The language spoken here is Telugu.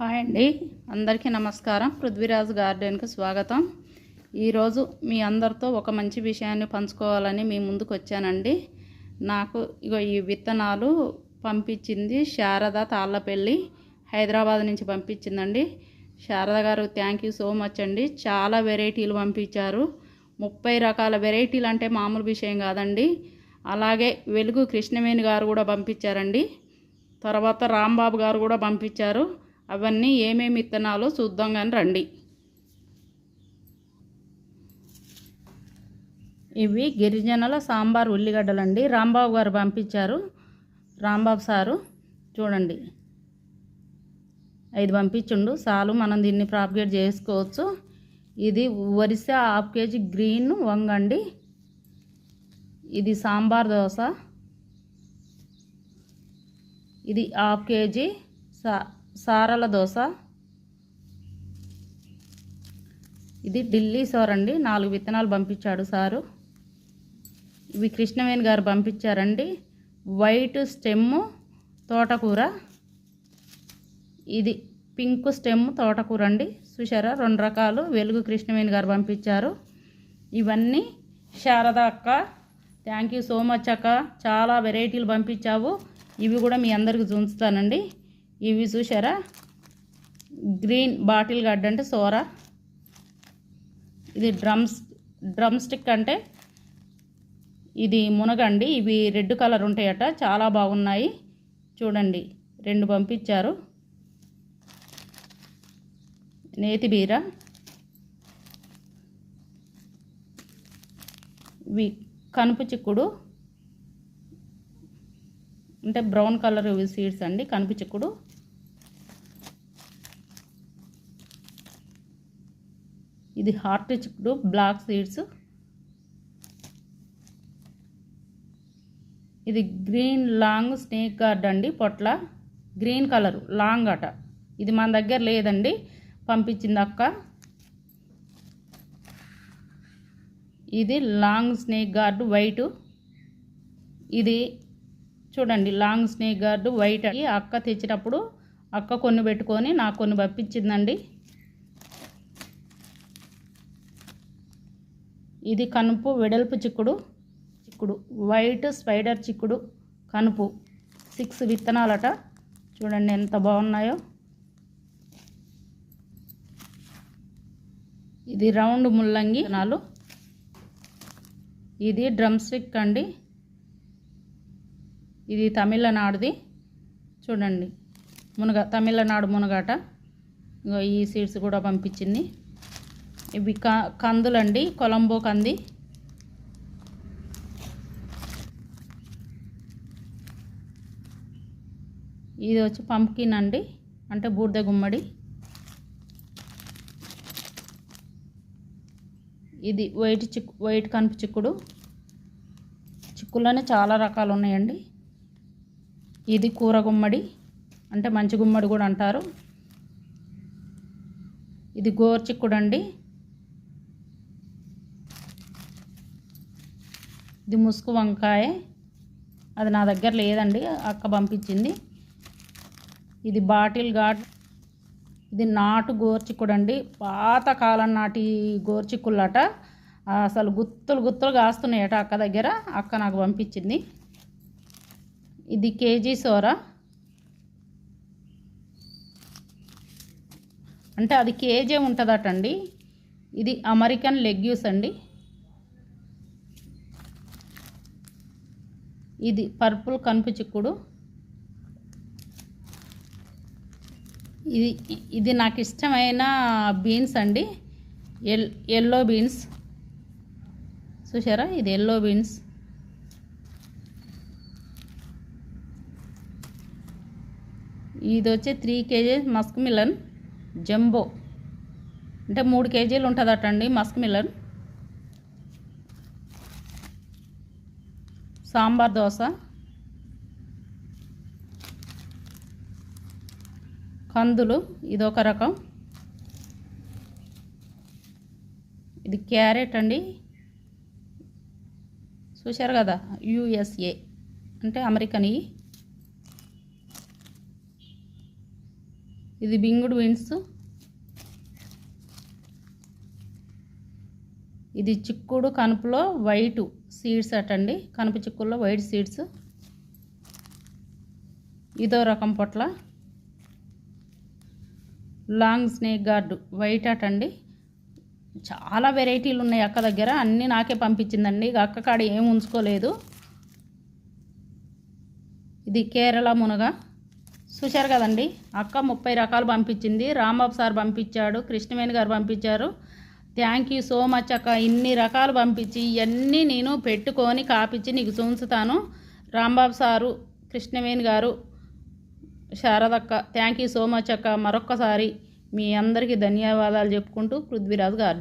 హాయ్ అండి. అందరికీ నమస్కారం. పృథ్వీరాజ్ గార్డెన్కి స్వాగతం. ఈరోజు మీ అందరితో ఒక మంచి విషయాన్ని పంచుకోవాలని మీ ముందుకు వచ్చానండి. నాకు ఇగో ఈ విత్తనాలు పంపించింది శారద తాళ్ళపల్లి హైదరాబాద్ నుంచి పంపించిందండి. శారద గారు థ్యాంక్ యూ సో మచ్ అండి. చాలా వెరైటీలు పంపించారు. ముప్పై రకాల వెరైటీలు అంటే మామూలు విషయం కాదండి. అలాగే వెలుగు కృష్ణవేణి గారు కూడా పంపించారండి. తర్వాత రాంబాబు గారు కూడా పంపించారు. అవన్నీ ఏమేమి విత్తనాలు చూద్దాం కానీ రండి. ఇవి గిరిజనుల సాంబార్ ఉల్లిగడ్డలండి. రాంబాబు గారు పంపించారు. రాంబాబు సారు చూడండి. ఐదు పంపించుండు. చాలు మనం దీన్ని ప్రాపిగేట్ చేసుకోవచ్చు. ఇది వరిసె హాఫ్ కేజీ గ్రీన్ వంగండి ఇది సాంబార్ దోశ. ఇది హాఫ్ కేజీ సా సారల దోశ. ఇది ఢిల్లీ సోర్ అండి. నాలుగు విత్తనాలు పంపించాడు సారు. ఇవి కృష్ణవేణి గారు పంపించారండి. వైట్ స్టెమ్ తోటకూర. ఇది పింక్ స్టెమ్ తోటకూర అండి. చూసారా రెండు రకాలు వెలుగు కృష్ణవేణి గారు పంపించారు. ఇవన్నీ శారద అక్క థ్యాంక్ యూ సో మచ్ అక్క. చాలా వెరైటీలు పంపించావు. ఇవి కూడా మీ అందరికి చూస్తానండి ఇవి చూసారా గ్రీన్ బాటిల్ గడ్డ అంటే సోరా. ఇది డ్రమ్స్ డ్రమ్ స్టిక్ అంటే ఇది మునగండి. ఇవి రెడ్ కలర్ ఉంటాయట. చాలా బాగున్నాయి. చూడండి. రెండు పంపించారు. నేతి బీర. ఇవి కనుపు చిక్కుడు. అంటే బ్రౌన్ కలర్ సీడ్స్ అండి కనుపు చిక్కుడు ఇది హార్ట్ చిక్కుడు బ్లాక్ సీడ్స్. ఇది గ్రీన్ లాంగ్ స్నేక్ గార్డ్ అండి పొట్ల. గ్రీన్ కలర్ లాంగ్ అట. ఇది మన దగ్గర లేదండి పంపించింది అక్క. ఇది లాంగ్ స్నేక్ గార్డ్ వైటు. ఇది చూడండి లాంగ్ స్నేక్ గార్డు వైట్ అని అక్క తెచ్చినప్పుడు అక్క కొన్ని పెట్టుకొని నాకు కొన్ని పంపించిందండి. ఇది కనుపు వెడల్పు చిక్కుడు చిక్కుడు వైట్ స్పైడర్ చిక్కుడు కనుపు సిక్స్ విత్తనాలట. చూడండి ఎంత బాగున్నాయో. ఇది రౌండ్ ముల్లంగి నాలు ఇది డ్రమ్ స్టిక్ అండి. ఇది తమిళనాడుది. చూడండి. మునగ తమిళనాడు మునగాట. ఈ సీడ్స్ కూడా పంపించింది. ఇవి క కందులండి కొలంబో కంది. ఇది వచ్చి పంప్కిన్ అండి. అంటే బూడిద గుమ్మడి. ఇది వైట్ చిక్కు వైట్ కనుపు చిక్కుడు. చిక్కులోనే చాలా రకాలు ఉన్నాయండి ఇది కూర గుమ్మడి అంటే మంచి గుమ్మడి కూడా అంటారు. ఇది గోరు చిక్కుడు అండి ఇది ముసుగు వంకాయ. అది నా దగ్గర లేదండి అక్క పంపించింది. ఇది బాటిల్ ఘాట్ ఇది నాటు గోర్చిక్కుడు అండి పాతకాలం నాటి గోర్చిక్కులట అసలు గుత్తులు గుత్తులు కాస్తున్నాయట అక్క దగ్గర. అక్క నాకు పంపించింది. ఇది కేజీ సోర. అంటే అది కేజీ ఉంటుందట అండి ఇది అమెరికన్ లెగ్యూస్ అండి. ఇది పర్పుల్ కనుపు చిక్కుడు ఇది ఇది నాకు ఇష్టమైన బీన్స్ అండి. ఎల్ ఎల్లో బీన్స్. చూసారా ఇది ఎల్లో బీన్స్. ఇది వచ్చి three kgs musk melon jumbo. అంటే మూడు కేజీలు ఉంటుందట అండి మస్క్ మిలన్. సాంబార్ దోశ. కందులు ఇదొక రకం. ఇది క్యారెట్ అండి. చూశారు కదా యుఎస్ఏ అంటే అమెరికన్ ఇది బింగుడు బీన్స్ ఇది చిక్కుడు కనుపులో వైట్ సీడ్స్ అటండి. కనుపు చిక్కుల్లో వైట్ సీడ్స్. ఇదో రకం పొట్ల. లాంగ్ స్నేక్ గార్డు వైట్ అటండి. చాలా వెరైటీలు ఉన్నాయి అక్క దగ్గర. అన్నీ నాకే పంపించిందండి. ఇక అక్క కాడ ఏం ఉంచుకోలేదు. ఇది కేరళ మునగ. చూశారు కదండి. అక్క ముప్పై రకాలు పంపించింది. రాంబాబు సార్ పంపించాడు. కృష్ణవేణి గారు పంపించారు. థ్యాంక్ యూ సో మచ్ అక్క. ఇన్ని రకాలు పంపించి ఇవన్నీ నేను పెట్టుకొని కాపించి నీకు చూంచుతాను. రాంబాబు సారు కృష్ణవేణి గారు శారదక్క థ్యాంక్ యూ సో మచ్ అక్క. మరొక్కసారి మీ అందరికీ ధన్యవాదాలు చెప్పుకుంటూ పృథ్వీరాజ్ గారు